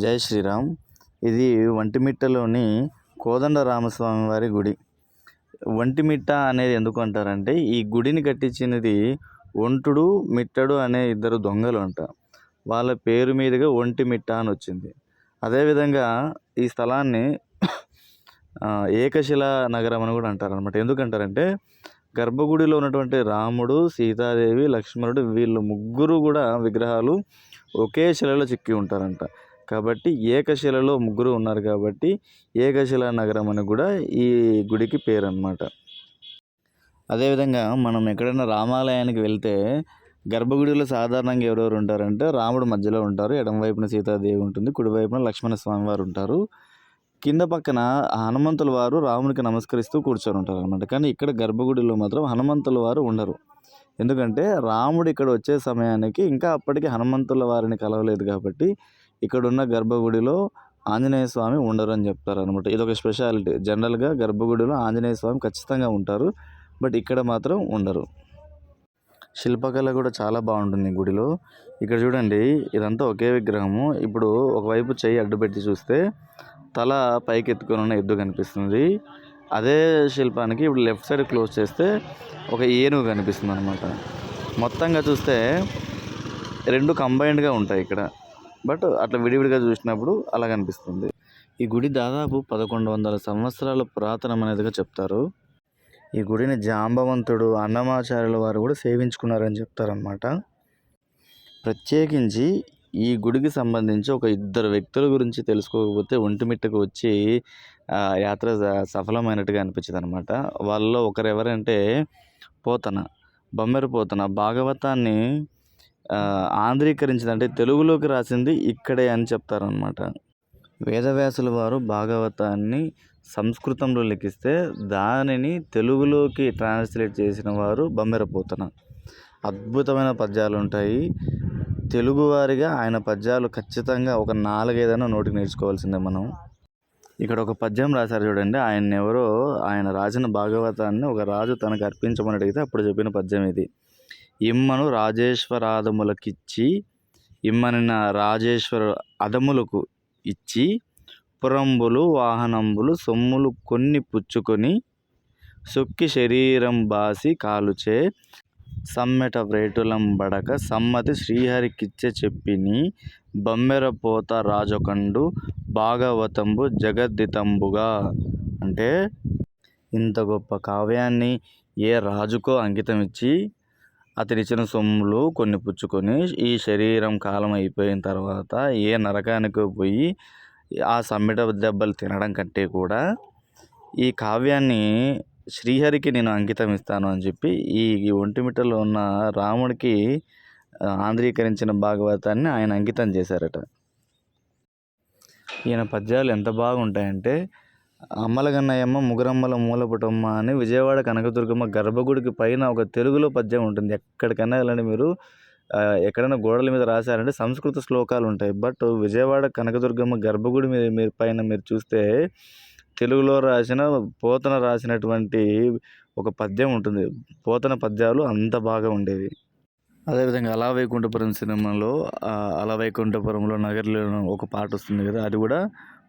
జై శ్రీరామ్. ఇది వంటిమిట్టలోని కోదండ రామస్వామి వారి గుడి. వంటిమిట్ట అనేది ఎందుకు అంటారంటే ఈ గుడిని కట్టించినది ఒంటుడు మిట్టడు అనే ఇద్దరు దొంగలు అంట. వాళ్ళ పేరు మీదుగా ఒంటిమిట్ట అని వచ్చింది. అదేవిధంగా ఈ స్థలాన్ని ఏకశిల ఏకశిలా నగరం అని కూడా అంటారు అనమాట ఎందుకంటారంటే గర్భగుడిలో ఉన్నటువంటి రాముడు సీతాదేవి లక్ష్మణుడు వీళ్ళు ముగ్గురు కూడా విగ్రహాలు ఒకే శిలలో చిక్కి ఉంటారంట. కాబట్టి ఏకశిలలో ముగ్గురు ఉన్నారు కాబట్టి ఏకశిలా నగరం అని కూడా ఈ గుడికి పేరు అనమాట అదేవిధంగా మనం ఎక్కడైనా రామాలయానికి వెళ్తే గర్భగుడిలో సాధారణంగా ఎవరెవరు ఉంటారంటే రాముడు మధ్యలో ఉంటారు ఎడమ వైపున సీతాదేవి ఉంటుంది కుడి వైపున లక్ష్మణ స్వామి వారు ఉంటారు. కింద పక్కన హనుమంతుల వారు రామునికి నమస్కరిస్తూ కూర్చొని ఉంటారు అనమాట కానీ ఇక్కడ గర్భగుడిలో మాత్రం హనుమంతుల వారు ఉండరు. ఎందుకంటే రాముడు ఇక్కడ వచ్చే సమయానికి ఇంకా అప్పటికి హనుమంతుల వారిని కలవలేదు కాబట్టి ఇక్కడున్న గర్భగుడిలో ఆంజనేయ స్వామి ఉండరు అని చెప్తారు అనమాట ఇది ఒక స్పెషాలిటీ. జనరల్గా గర్భగుడిలో ఆంజనేయ స్వామి ఖచ్చితంగా ఉంటారు. బట్ ఇక్కడ మాత్రం ఉండరు. శిల్పకళ కూడా చాలా బాగుంటుంది గుడిలో. ఇక్కడ చూడండి ఇదంతా ఒకే విగ్రహము. ఇప్పుడు ఒకవైపు చెయ్యి అడ్డుపెట్టి చూస్తే తల పైకి ఎత్తుకొని ఉన్న ఎద్దు కనిపిస్తుంది. అదే శిల్పానికి ఇప్పుడు లెఫ్ట్ సైడ్ క్లోజ్ చేస్తే ఒక ఏనుగు కనిపిస్తుంది అనమాట మొత్తంగా చూస్తే రెండు కంబైన్డ్గా ఉంటాయి ఇక్కడ. బట్ అట్లా విడివిడిగా చూసినప్పుడు అలా కనిపిస్తుంది ఈ గుడి దాదాపు పదకొండు వందల సంవత్సరాల పురాతనమైనదిగా చెప్తారు. ఈ గుడిని జాంబవంతుడు అన్నమాచార్యుల వారు కూడా సేవించుకున్నారని చెప్తారనమాట ప్రత్యేకించి ఈ గుడికి సంబంధించి ఒక ఇద్దరు వ్యక్తుల గురించి తెలుసుకోకపోతే ఒంటిమిట్టకు వచ్చి యాత్ర స- సఫలమైనట్టుగా అనిపించింది అనమాట వాళ్ళలో ఒకరు ఎవరంటే పోతన బొమ్మెర పోతన. భాగవతాన్ని ఆంధ్రీకరించింది అంటే తెలుగులోకి రాసింది ఇక్కడే అని చెప్తారనమాట వేదవ్యాసుల వారు భాగవతాన్ని సంస్కృతంలో లిఖిస్తే దానిని తెలుగులోకి ట్రాన్స్లేట్ చేసిన వారు బమ్మెరపోతన. అద్భుతమైన పద్యాలు ఉంటాయి. తెలుగువారిగా ఆయన పద్యాలు ఖచ్చితంగా ఒక నాలుగైదైనా నోటికి నేర్చుకోవాల్సిందే మనం. ఇక్కడ ఒక పద్యం రాశారు చూడండి. ఆయన ఎవరో ఆయన రాసిన భాగవతాన్ని ఒక రాజు తనకు అర్పించమని అడిగితే అప్పుడు చెప్పిన పద్యం ఇది. ఇమ్మను రాజేశ్వరాదములకిచ్చి ఇమ్మనిన రాజేశ్వర అదములకు ఇచ్చి పురంబులు వాహనంబులు సొమ్ములు కొన్ని పుచ్చుకొని సొక్కి శరీరం బాసి కాలుచే సమ్మెట వ్రేటులం బడక సమ్మతి శ్రీహరికిచ్చే చెప్పిని బమ్మెరపోత రాజకండు భాగవతంబు జగద్దితంబుగా. అంటే ఇంత గొప్ప కావ్యాన్ని ఏ రాజుకో అంకితం ఇచ్చి అతనిచ్చిన సొమ్ములు కొన్ని పుచ్చుకొని ఈ శరీరం కాలం అయిపోయిన తర్వాత ఏ నరకానికి పోయి ఆ సమ్మెట దెబ్బలు తినడం కంటే కూడా ఈ కావ్యాన్ని శ్రీహరికి నేను అంకితం ఇస్తాను అని చెప్పి ఈ ఒంటిమిటలో ఒంటిమిట్టలో ఉన్న రాముడికి ఆంధ్రీకరించిన భాగవతాన్ని ఆయన అంకితం చేశారట. ఈయన పద్యాలు ఎంత బాగుంటాయంటే అమ్మలగన్నయ్యమ్మ ముగురమ్మల మూలపుటమ్మ అని విజయవాడ కనకదుర్గమ్మ గర్భగుడికి పైన ఒక తెలుగులో పద్యం ఉంటుంది. ఎక్కడికైనా వెళ్ళండి మీరు. ఎక్కడైనా గోడల మీద రాశారంటే సంస్కృత శ్లోకాలు ఉంటాయి. బట్ విజయవాడ కనకదుర్గమ్మ గర్భగుడి మీద మీరు పైన మీరు చూస్తే తెలుగులో రాసిన పోతన రాసినటువంటి ఒక పద్యం ఉంటుంది. పోతన పద్యాలు అంత బాగా ఉండేవి. అదేవిధంగా అలా వైకుంఠపురం సినిమాలో అలా వైకుంఠపురంలో నగర్లో ఒక పాట వస్తుంది కదా అది కూడా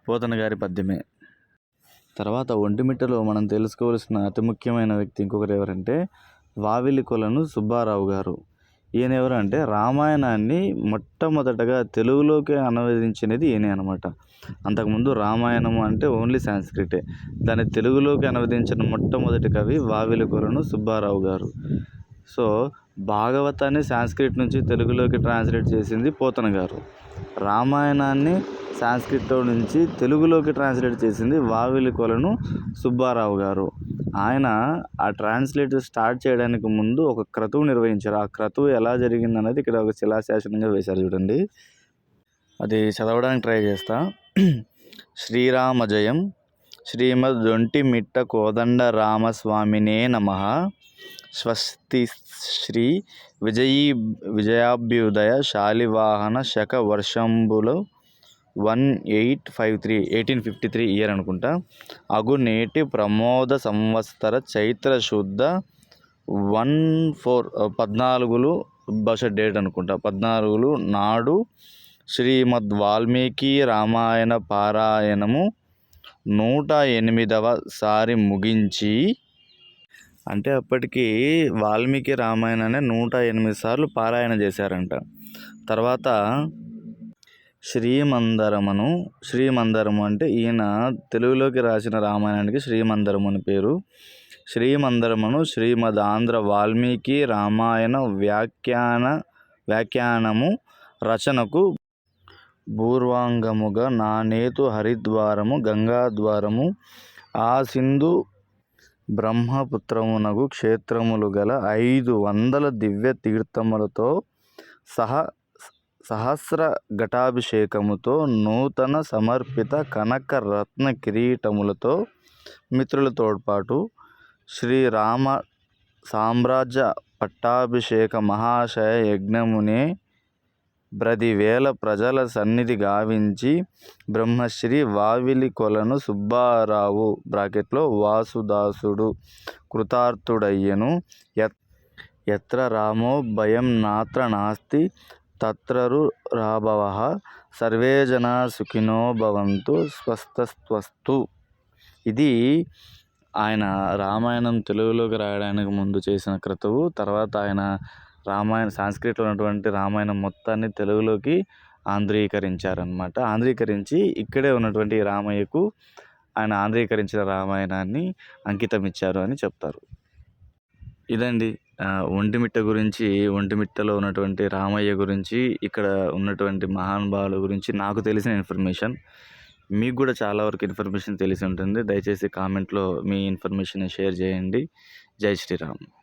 పోతన గారి పద్యమే. తర్వాత ఒంటిమిట్టలో మనం తెలుసుకోవాల్సిన అతి ముఖ్యమైన వ్యక్తి ఇంకొకరు ఎవరంటే వావిలి కొలను సుబ్బారావు గారు. ఈయన ఎవరు అంటే రామాయణాన్ని మొట్టమొదటగా తెలుగులోకి అనువదించినది ఈయనే అనమాట. అంతకుముందు రామాయణం అంటే ఓన్లీ సాంస్క్రిటే. దాన్ని తెలుగులోకి అనువదించిన మొట్టమొదటి కవి వావిలి కొలను సుబ్బారావు గారు. సో భాగవతాన్ని సాంస్క్రిట్ నుంచి తెలుగులోకి ట్రాన్స్లేట్ చేసింది పోతన గారు. రామాయణాన్ని సాంస్క్రిట్లో నుంచి తెలుగులోకి ట్రాన్స్లేట్ చేసింది వావిలి కొలను సుబ్బారావు గారు. ఆయన ఆ ట్రాన్స్లేట్ స్టార్ట్ చేయడానికి ముందు ఒక క్రతువు నిర్వహించారు. ఆ క్రతువు ఎలా జరిగింది అనేది ఇక్కడ ఒక శిలాశాసనంగా వేశారు చూడండి. అది చదవడానికి ట్రై చేస్తా. శ్రీరామ జయం శ్రీమద్ దొంటి మిట్ట కోదండ రామస్వామినే నమ. స్వస్తి శ్రీ విజయీ విజయాభ్యుదయ Shalivahana Shaka వర్షంబులో one eight five three eighteen fifty three year అనుకుంటా. అగు నేటి ప్రమోద సంవత్సర చైత్ర శుద్ధ వన్ ఫోర్ పద్నాలుగులు బహుశా డేట్ అనుకుంటా. పద్నాలుగులు నాడు శ్రీమద్ వాల్మీకి రామాయణ పారాయణము నూట ఎనిమిదవ సారి ముగించి అంటే అప్పటికి వాల్మీకి రామాయణాన్ని నూట ఎనిమిది సార్లు పారాయణ చేశారంట. తర్వాత శ్రీమందరమును శ్రీమందరము అంటే ఈయన తెలుగులోకి రాసిన రామాయణానికి శ్రీమందరము అని పేరు. శ్రీమందరమును శ్రీమద్ ఆంధ్ర వాల్మీకి రామాయణ వ్యాఖ్యాన వ్యాఖ్యానము రచనకు పూర్వాంగముగా నానేతు హరిద్వారము గంగాద్వారము ఆ సింధు బ్రహ్మపుత్రమునకు క్షేత్రములు గల ఐదు వందల దివ్య తీర్థములతో సహ సహస్ర ఘటాభిషేకముతో నూతన సమర్పిత కనక రత్న కిరీటములతో మిత్రులతోడ్పాటు శ్రీరామ సామ్రాజ్య పట్టాభిషేక మహాశయ యజ్ఞమునే బ్రదివేల ప్రజల సన్నిధి గావించి బ్రహ్మశ్రీ వావిలి కొలను సుబ్బారావు బ్రాకెట్లో వాసుదాసుడు కృతార్థుడయ్యను. యత్ ఎత్ర రామో భయం నాత్ర నాస్తి తత్రరు రాభవ సర్వే జనా సుఖినో భవంతు స్వస్థస్వస్తు ఇది ఆయన రామాయణం తెలుగులోకి రాయడానికి ముందు చేసిన క్రతువు తర్వాత ఆయన రామాయణ సాంస్క్రిట్లో ఉన్నటువంటి రామాయణం మొత్తాన్ని తెలుగులోకి ఆంధ్రీకరించారనమాట ఆంధ్రీకరించి ఇక్కడే ఉన్నటువంటి రామయ్యకు ఆయన ఆంధ్రీకరించిన రామాయణాన్ని అంకితం ఇచ్చారు అని చెప్తారు. ఇదండి. ఒంటిమిట్ట గురించి ఒంటిమిట్టలో ఉన్నటువంటి రామయ్య గురించి ఇక్కడ ఉన్నటువంటి మహానుభావుల గురించి నాకు తెలిసిన ఇన్ఫర్మేషన్. మీకు కూడా చాలా వరకు ఇన్ఫర్మేషన్ తెలిసి ఉంటుంది. దయచేసి కామెంట్లో మీ ఇన్ఫర్మేషన్ షేర్ చేయండి. జై శ్రీరామ్.